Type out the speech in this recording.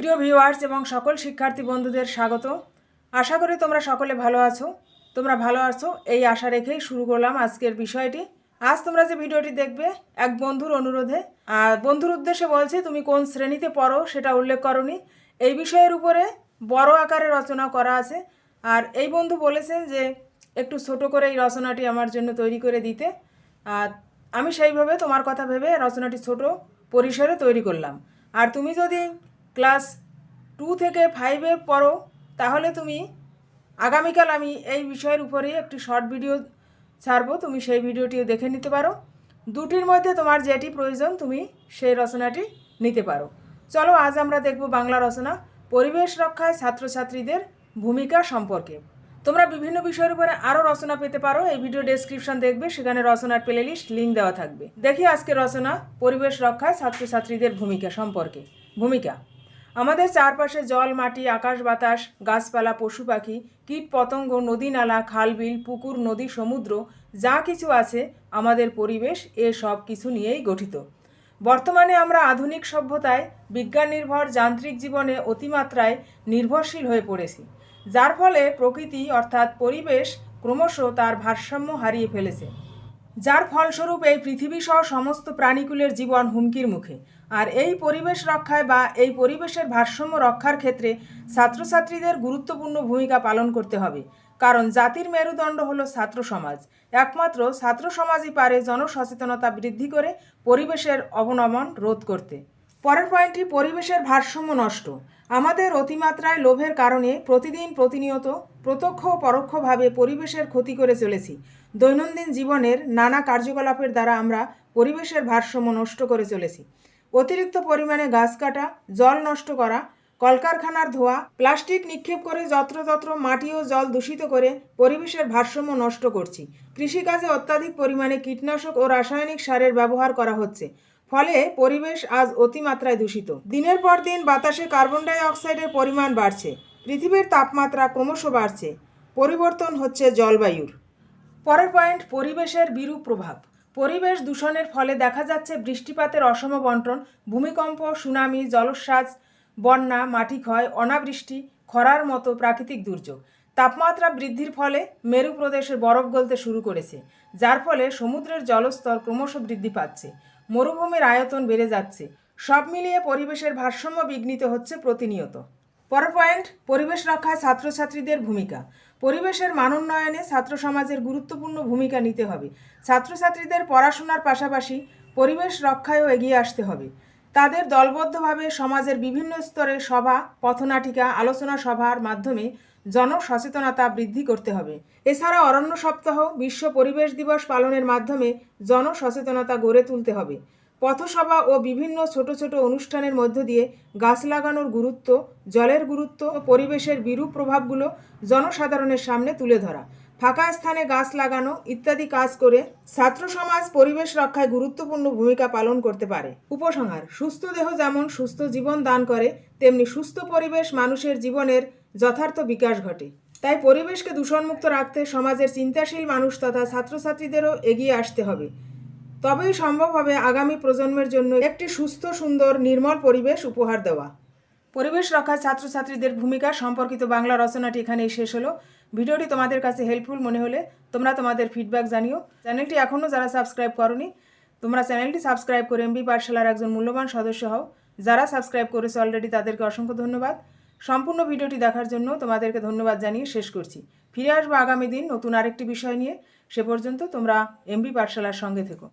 প্রিয় ভিউয়ার্স এবং সকল শিক্ষার্থী বন্ধুদের স্বাগত। আশা করি তোমরা সকলে ভালো আছো। তোমরা ভালো আছো, এই আশা রেখেই শুরু করলাম আজকের বিষয়টি। আজ তোমরা যে ভিডিওটি দেখবে, এক বন্ধুর অনুরোধে। আর বন্ধুর উদ্দেশ্যে বলছি, তুমি কোন শ্রেণীতে পড়ো সেটা উল্লেখ করনি। এই বিষয়ের উপরে বড় আকারে রচনা করা আছে। আর এই বন্ধু বলেছেন যে, একটু ছোট করে এই রচনাটি আমার জন্য তৈরি করে দিতে। আর আমি সেইভাবে তোমার কথা ভেবে রচনাটি ছোট পরিসরে তৈরি করলাম। আর তুমি যদি ক্লাস টু থেকে ফাইভে পড়ো, তাহলে তুমি আগামীকাল আমি এই বিষয়ের উপরেই একটি শর্ট ভিডিও ছাড়বো, তুমি সেই ভিডিওটিও দেখে নিতে পারো। দুটির মধ্যে তোমার যেটি প্রয়োজন, তুমি সেই রচনাটি নিতে পারো। চলো, আজ আমরা দেখব বাংলা রচনা, পরিবেশ রক্ষায় ছাত্রছাত্রীদের ভূমিকা সম্পর্কে। তোমরা বিভিন্ন বিষয়ের উপরে আরও রচনা পেতে পারো, এই ভিডিও ডেসক্রিপশন দেখবে, সেখানে রচনার প্লেলিস্ট লিঙ্ক দেওয়া থাকবে। দেখি আজকে রচনা, পরিবেশ রক্ষায় ছাত্রছাত্রীদের ভূমিকা সম্পর্কে। ভূমিকা। আমাদের চারপাশে জল, মাটি, আকাশ বাতাস, গাছপালা, পশু পাখি, কীট পতঙ্গ, নদী নালা খালবিল পুকুর, নদী, সমুদ্র, যা কিছু আছে আমাদের পরিবেশ, এ সব কিছু নিয়েই গঠিত। বর্তমানে আমরা আধুনিক সভ্যতায়, বিজ্ঞান নির্ভর, যান্ত্রিক জীবনে অতিমাত্রায় নির্ভরশীল হয়ে পড়েছি। যার ফলে প্রকৃতি, অর্থাৎ পরিবেশ, ক্রমশ তার ভারসাম্য হারিয়ে ফেলেছে। যার ফলস্বরূপ এই পৃথিবী সহ সমস্ত প্রাণীকুলের জীবন হুমকির মুখে। আর এই পরিবেশ রক্ষায় বা এই পরিবেশের ভারসাম্য রক্ষার ক্ষেত্রে ছাত্রছাত্রীদের গুরুত্বপূর্ণ ভূমিকা পালন করতে হবে। কারণ জাতির মেরুদণ্ড হলো ছাত্র সমাজ। একমাত্র ছাত্র সমাজই পারে জনসচেতনতা বৃদ্ধি করে পরিবেশের অবনমন রোধ করতে। পরের পয়েন্টটি পরিবেশের ভারসাম্য নষ্ট। আমাদের অতিমাত্রায় লোভের কারণে প্রতিদিন প্রতিনিয়ত প্রত্যক্ষ ও পরোক্ষভাবে পরিবেশের ক্ষতি করে চলেছি। দৈনন্দিন জীবনের নানা কার্যকলাপের দ্বারা আমরা পরিবেশের ভারসাম্য নষ্ট করে চলেছি। অতিরিক্ত পরিমাণে গাছ কাটা, জল নষ্ট করা, কলকারখানার ধোয়া, প্লাস্টিক নিক্ষেপ করে যত্রতত্র মাটি ও জল দূষিত করে পরিবেশের ভারসাম্য নষ্ট করছি। কৃষিকাজে অত্যাধিক পরিমাণে কীটনাশক ও রাসায়নিক সারের ব্যবহার করা হচ্ছে। ফলে পরিবেশ আজ অতিমাত্রায় দূষিত। দিনের পর দিন বাতাসে কার্বন ডাই অক্সাইডের পরিমাণ বাড়ছে। পৃথিবীর তাপমাত্রা ক্রমশ বাড়ছে। পরিবর্তন হচ্ছে জলবায়ুর। পরের পয়েন্ট, পরিবেশের বিরূপ প্রভাব। পরিবেশ দূষণের ফলে দেখা যাচ্ছে বৃষ্টিপাতের অসম বন্টন, ভূমিকম্প, সুনামি, জলোচ্ছ্বাস, বন্যা মাটি ক্ষয় অনাবৃষ্টি, খরার মতো প্রাকৃতিক দুর্যোগ। তাপমাত্রা বৃদ্ধির ফলে মেরু প্রদেশের বরফ গলতে শুরু করেছে, যার ফলে সমুদ্রের জলস্তর ক্রমশ বৃদ্ধি পাচ্ছে। মরুভূমির আয়তন বেড়ে যাচ্ছে। সব মিলিয়ে পরিবেশের ভারসাম্য বিঘ্নিত হচ্ছে প্রতিনিয়ত। পর পয়েন্ট, পরিবেশ রক্ষায় ছাত্রছাত্রীদের ভূমিকা। পরিবেশের মানোন্নয়নে ছাত্র সমাজের গুরুত্বপূর্ণ ভূমিকা নিতে হবে। ছাত্রছাত্রীদের পড়াশোনার পাশাপাশি পরিবেশ রক্ষায়ও এগিয়ে আসতে হবে। তাদের দলবদ্ধভাবে সমাজের বিভিন্ন স্তরে সভা, পথনাটিকা, আলোচনা সভার মাধ্যমে জনসচেতনতা বৃদ্ধি করতে হবে। এছাড়া অরণ্য সপ্তাহ, বিশ্ব পরিবেশ দিবস পালনের মাধ্যমে জনসচেতনতা গড়ে তুলতে হবে। পথসভা ও বিভিন্ন ছোট ছোট অনুষ্ঠানের মধ্য দিয়ে গাছ লাগানোর গুরুত্ব, জলের গুরুত্ব ও পরিবেশের বিরূপ প্রভাবগুলো জনসাধারণের সামনে তুলে ধরা। ফাঁকা স্থানে গাছ লাগানো ইত্যাদি কাজ করে ছাত্র সমাজ পরিবেশ রক্ষায় গুরুত্বপূর্ণ ভূমিকা পালন করতে পারে। উপসংহার, সুস্থ দেহ যেমন সুস্থ জীবন দান করে, তেমনি সুস্থ পরিবেশ মানুষের জীবনের যথার্থ বিকাশ ঘটে। তাই পরিবেশকে দূষণমুক্ত রাখতে সমাজের চিন্তাশীল মানুষ তথা ছাত্রছাত্রীদেরও এগিয়ে আসতে হবে। তবেই সম্ভব হবে আগামী প্রজন্মের জন্য একটি সুস্থ, সুন্দর, নির্মল পরিবেশ উপহার দেওয়া। পরিবেশ রক্ষায় ছাত্রছাত্রীদের ভূমিকা সম্পর্কিত বাংলা রচনাটি এখানেই শেষ হলো। ভিডিওটি তোমাদের কাছে হেল্পফুল মনে হলে তোমরা তোমাদের ফিডব্যাক জানিও। চ্যানেলটি এখনও যারা সাবস্ক্রাইব করনি, তোমরা চ্যানেলটি সাবস্ক্রাইব করে এমবি পাঠশালার একজন মূল্যবান সদস্য হও। যারা সাবস্ক্রাইব করেছে অলরেডি তাদেরকে অসংখ্য ধন্যবাদ। সম্পূর্ণ ভিডিওটি দেখার জন্য তোমাদেরকে ধন্যবাদ জানিয়ে শেষ করছি। ফিরে আসব আগামী দিন নতুন আরেকটি বিষয় নিয়ে। সে পর্যন্ত তোমরা এমবি পাঠশালার সঙ্গে থেকো।